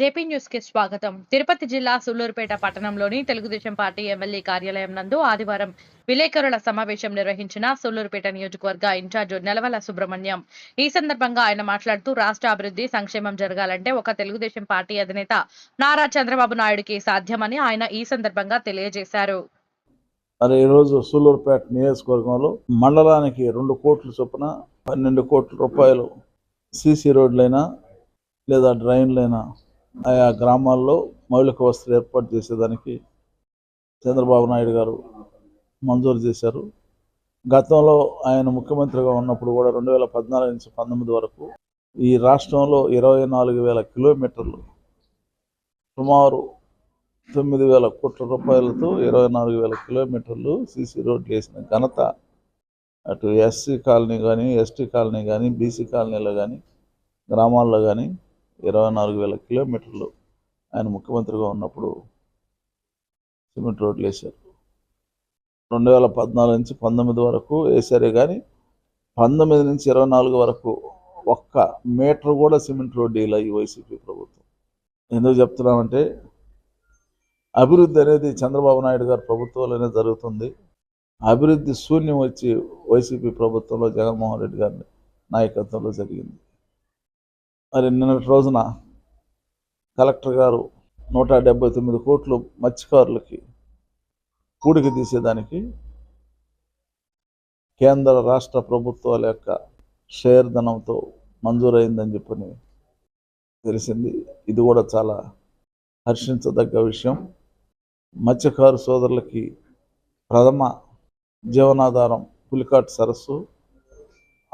JP న్యూస్కి స్వాగతం. తిరుపతి జిల్లా సూళ్ళూరుపేట పట్టణంలోని తెలుగుదేశం పార్టీ ఎమ్మెల్యే కార్యాలయం నందు ఆదివారం విలేకరుల సమావేశం నిర్వహించిన సూళ్ళూరుపేట నియోజకవర్గ ఇన్ఛార్జ్ నెలవల సుబ్రహ్మణ్యం. ఈ సందర్భంగా ఆయన మాట్లాడుతూ రాష్ట్ర అభివృద్ధి సంక్షేమం జరగాలంటే ఒక తెలుగుదేశం పార్టీ అధినేత నారా చంద్రబాబు నాయుడుకి సాధ్యమని ఆయన ఈ సందర్భంగా తెలియజేశారు. మరి ఈరోజు సూళ్ళూరుపేట నియోజకవర్గంలో మండలానికి రెండు కోట్ల చొప్పున పన్నెండు కోట్ల రూపాయలు సీసీ రోడ్లైనా లేదా డ్రైన్లైనా ఆయా గ్రామాల్లో మౌలిక వసతులు ఏర్పాటు చేసేదానికి చంద్రబాబు నాయుడు గారు మంజూరు చేశారు. గతంలో ఆయన ముఖ్యమంత్రిగా ఉన్నప్పుడు కూడా రెండు వేల పద్నాలుగు నుంచి పంతొమ్మిది వరకు ఈ రాష్ట్రంలో ఇరవై నాలుగు వేల కిలోమీటర్లు సుమారు తొమ్మిది వేల కోట్ల రూపాయలతో ఇరవై నాలుగు వేల కిలోమీటర్లు సీసీ రోడ్లు వేసిన ఘనత అటు ఎస్సీ కాలనీ కానీ ఎస్టీ కాలనీ కానీ బీసీ కాలనీలో కానీ గ్రామాల్లో కానీ ఇరవై నాలుగు వేల కిలోమీటర్లు ఆయన ముఖ్యమంత్రిగా ఉన్నప్పుడు సిమెంట్ రోడ్లు వేశారు. రెండు వేల పద్నాలుగు నుంచి పంతొమ్మిది వరకు వేశారే కానీ పంతొమ్మిది నుంచి ఇరవై నాలుగు వరకు ఒక్క మీటర్ కూడా సిమెంట్ రోడ్డు ఇలా ఈ వైసీపీ ప్రభుత్వం. ఎందుకు చెప్తున్నామంటే అభివృద్ధి అనేది చంద్రబాబు నాయుడు గారి ప్రభుత్వంలోనే జరుగుతుంది. అభివృద్ధి శూన్యం వచ్చి వైసీపీ ప్రభుత్వంలో జగన్మోహన్ రెడ్డి గారి నాయకత్వంలో జరిగింది. మరి నిన్నటి రోజున కలెక్టర్ గారు నూట డెబ్బై తొమ్మిది కోట్లు మత్స్యకారులకి కూడిక తీసేదానికి కేంద్ర రాష్ట్ర ప్రభుత్వాల యొక్క షేర్ ధనంతో మంజూరైందని చెప్పని తెలిసింది. ఇది కూడా చాలా హర్షించదగ్గ విషయం. మత్స్యకారు సోదరులకి ప్రథమ జీవనాధారం పులికాట్ సరస్సు.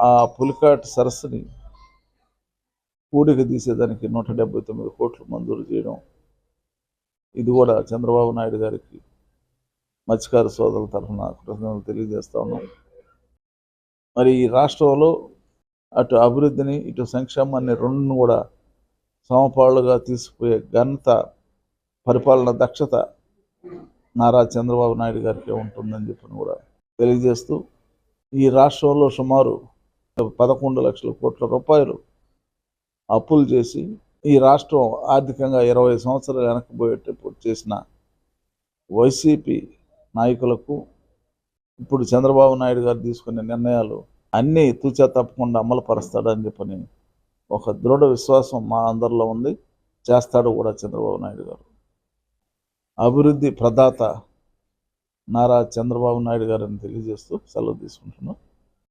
ఆ పులికాట్ సరస్సుని కూడిక తీసేదానికి నూట డెబ్బై తొమ్మిది కోట్లు మంజూరు చేయడం. ఇది కూడా చంద్రబాబు నాయుడు గారికి మత్స్యకారు సోదరుల తరఫున కృతజ్ఞతలు తెలియజేస్తా ఉన్నాం. మరి ఈ రాష్ట్రంలో అటు అభివృద్ధిని ఇటు సంక్షేమాన్ని రెండును కూడా సమపాళ్ళుగా తీసుకుపోయే ఘనత పరిపాలన దక్షత నారా చంద్రబాబు నాయుడు గారికి ఉంటుందని చెప్పి కూడా తెలియజేస్తూ ఈ రాష్ట్రంలో సుమారు పదకొండు లక్షల కోట్ల రూపాయలు అప్పులు చేసి ఈ రాష్ట్రం ఆర్థికంగా ఇరవై సంవత్సరాలు వెనక్కిపోయేటప్పుడు చేసిన వైసీపీ నాయకులకు ఇప్పుడు చంద్రబాబు నాయుడు గారు తీసుకునే నిర్ణయాలు అన్నీ తూచా తప్పకుండా అమలు పరుస్తాడని చెప్పని ఒక దృఢ విశ్వాసం మా అందరిలో ఉంది. చేస్తాడు కూడా చంద్రబాబు నాయుడు గారు. అభివృద్ధి ప్రదాత నారా చంద్రబాబు నాయుడు గారిని తెలియజేస్తూ సెలవు తీసుకుంటున్నాం.